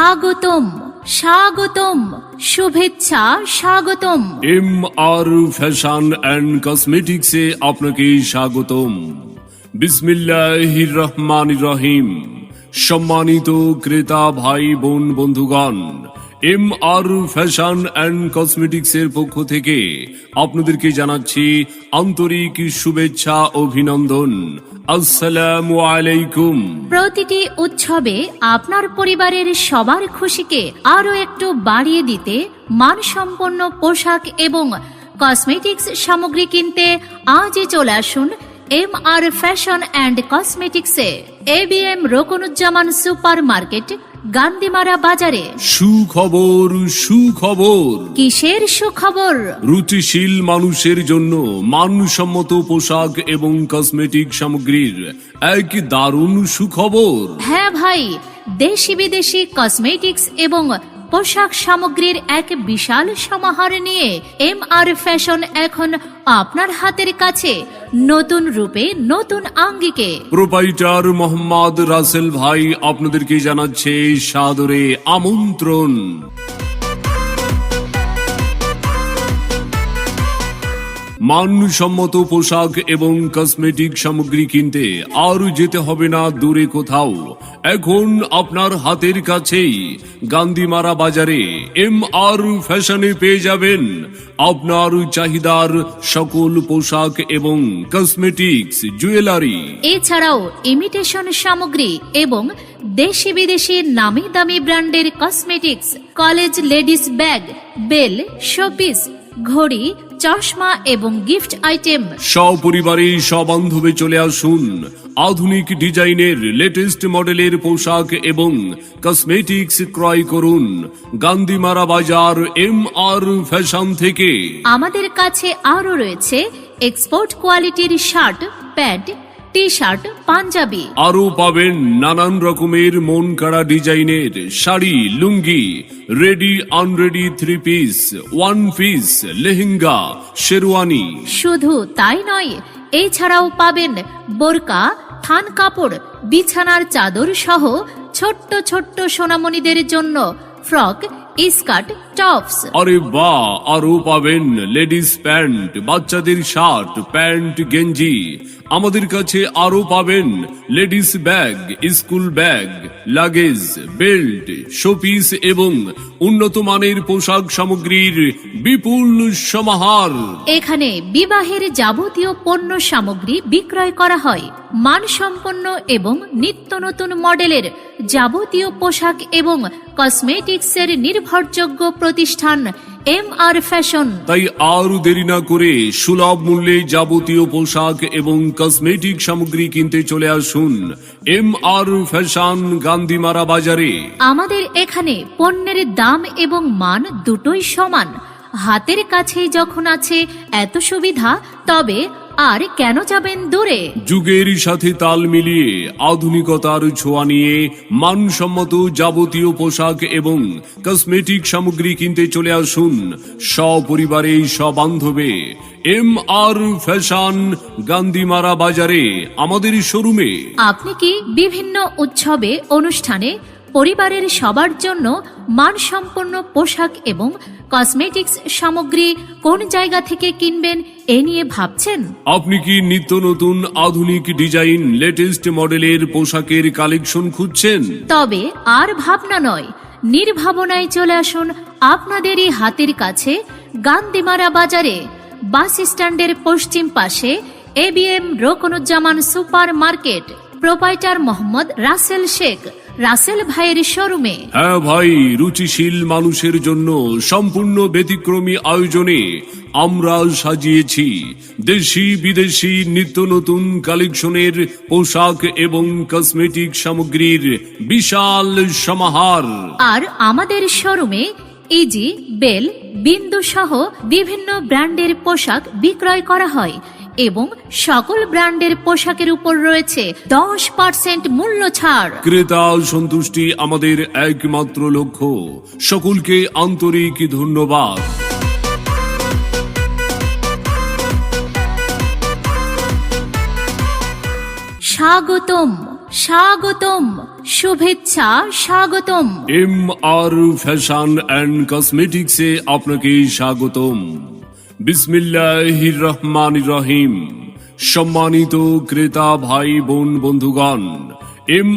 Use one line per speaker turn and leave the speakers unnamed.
স্বাগতম স্বাগতম, শুভেচ্ছা, স্বাগতম।
এম আর ফ্যাশন অ্যান্ড কসমেটিক্সে আপনাকে স্বাগতম। বিসমিল্লাহির রহমান রহিম। সম্মানিত ক্রেতা ভাই বোন বন্ধুগণ এম আর ফ্যাশন অ্যান্ড কসমেটিক্সের পক্ষ থেকে আপনাদেরকে জানাচ্ছি আন্তরিক শুভেচ্ছা, অভিনন্দন। আসসালামু আলাইকুম।
প্রতিটি উৎসবে আপনার পরিবারের সবার খুশিকে আরও একটু বাড়িয়ে দিতে মানসম্পন্ন পোশাক এবং কসমেটিক্স সামগ্রী কিনতে আজই চলে আসুন এম আর ফ্যাশন অ্যান্ড কসমেটিক্সে এ। B M Rokonuzzaman super market Gandhimara বাজারে।
সুখবর সুখবর।
কিসের সুখবর?
রুচিশীল মানুষের জন্য মানসম্মত পোশাক এবং কসমেটিক সামগ্রীর এক দারুণ সুখবর।
হ্যাঁ ভাই দেশি বিদেশি কসমেটিক্স এবং পোশাক সামগ্রীর এক বিশাল সমাহার নিয়ে এম আর ফ্যাশন এখন আপনার হাতের কাছে। নতুন রূপে নতুন আঙ্গিকে।
প্রোপাইটার মোহাম্মদ রাসেল ভাই আপনাদেরকে জানাচ্ছে সাদরে আমন্ত্রণ। মানসম্মত পোশাক এবং কসমেটিক সামগ্রী কিনতে আর যেতে হবে না দূরে কোথাও। এখন আপনার হাতের কাছেই গান্ধীমারা বাজারে এম আর ফ্যাশনে পেয়ে যাবেন আপনার চাহিদার সকল পোশাক এবং কসমেটিক্স, জুয়েলারি।
এছাড়াও ইমিটেশন সামগ্রী এবং দেশি বিদেশি নামি দামি ব্র্যান্ডের cosmetics college ladies bag, bell, showpiece, ঘড়ি চশমা এবং গিফট আইটেম।
সপরিবারে সবান্ধবে চলে আসুন। আধুনিক ডিজাইনের লেটেস্ট মডেলের পোশাক এবং কসমেটিক্স ক্রয় করুন। গান্ধীমারা বাজার এম আর ফ্যাশন থেকে।
আমাদের কাছে আরও রয়েছে এক্সপোর্ট কোয়ালিটির shirt pant T shirt panjabi.
আরও পাবেন নানান রকমের মন কাড়া ডিজাইনের sari lungi ready unready three piece one piece lehenga sherwani.
শুধু তাই নয় এছাড়াও পাবেন বোরকা থান কাপড় বিছানার চাদর সহ ছোট্ট ছোট্ট সোনামণিদের জন্য ফ্রক স্কার্ট টপস
আরে বা আরও পাবেন লেডিস প্যান্ট বাচ্চাদের শার্ট প্যান্ট গেঞ্জি। আমাদের কাছে আরও পাবেন ladies bag school bag luggage belt showpiece এবং উন্নত মানের পোশাক সামগ্রীর বিপুল সমাহার।
এখানে বিবাহের যাবতীয় পণ্য সামগ্রী বিক্রয় করা হয়। মানসম্পন্ন এবং নিত্য নতুন মডেলের যাবতীয় পোশাক এবং কসমেটিক্সের নির্ভরযোগ্য প্রতিষ্ঠান এম আর ফ্যাশন
তাই আর দেরি না করে সুলভ মূল্যে যাবতীয় পোশাক এবং কসমেটিক সামগ্রী কিনতে চলে আসুন এম আর ফ্যাশন গান্ধীমারা বাজারে।
আমাদের এখানে পণ্যের দাম এবং মান দুটোই সমান। হাতের কাছেই যখন আছে এত সুবিধা তবে আর কেন যাবেন দূরে?
যুগের সাথে তাল মিলিয়ে আধুনিকতার ছোঁয়া নিয়ে মানসম্মত যাবতীয় পোশাক এবং কসমেটিক সামগ্রী কিনতে চলে আসুন সপরিবারে সবান্ধবে এম আর ফ্যাশন গান্ধীমারা বাজারে আমাদের শোরুমে।
আপনি কি বিভিন্ন উৎসবে অনুষ্ঠানে পরিবারের সবার জন্য মানসম্পন্ন পোশাক এবং কসমেটিক্স সামগ্রী কোন জায়গা থেকে কিনবেন এ নিয়ে ভাবছেন?
আপনি কি নিত্য নতুন আধুনিক ডিজাইন লেটেস্ট মডেলের পোশাকের কালেকশন খুঁজছেন?
তবে আর ভাবনা নয়। নির্ভাবনায় চলে আসুন আপনাদেরই হাতের কাছে গান্ধীমারা বাজারে। বাস স্ট্যান্ডের পশ্চিম পাশে ABM Roknuzzaman super market. Proprietor Mohammad Rasel Sheikh. Rasel ভাইয়ের শোরুমে।
হ্যাঁ ভাই রুচিশীল মানুষের জন্য সম্পূর্ণ ব্যতিক্রমী আয়োজনে আমরা সাজিয়েছি দেশি বিদেশি নিত্য নতুন কালেকশনের পোশাক এবং কসমেটিক সামগ্রীর বিশাল সমাহার।
আর আমাদের শোরুমে ইজি বেল বিন্দু সহ বিভিন্ন ব্র্যান্ডের পোশাক বিক্রয় করা হয়। এবং সকল ব্র্যান্ডের পোশাকের উপর রয়েছে দশ পার্সেন্ট মূল্য ছাড়।
ক্রেতা সন্তুষ্টি আমাদের একমাত্র লক্ষ্য। সকলকে আন্তরিক ধন্যবাদ।
স্বাগতম স্বাগতম শুভেচ্ছা স্বাগতম।
এম আর ফ্যাশন অ্যান্ড কসমেটিক্সে আপনাকে স্বাগতম। বিসমিল্লাহির রহমান রহিম। সম্মানিত ক্রেতা ভাই বোন বন্ধুগণ এম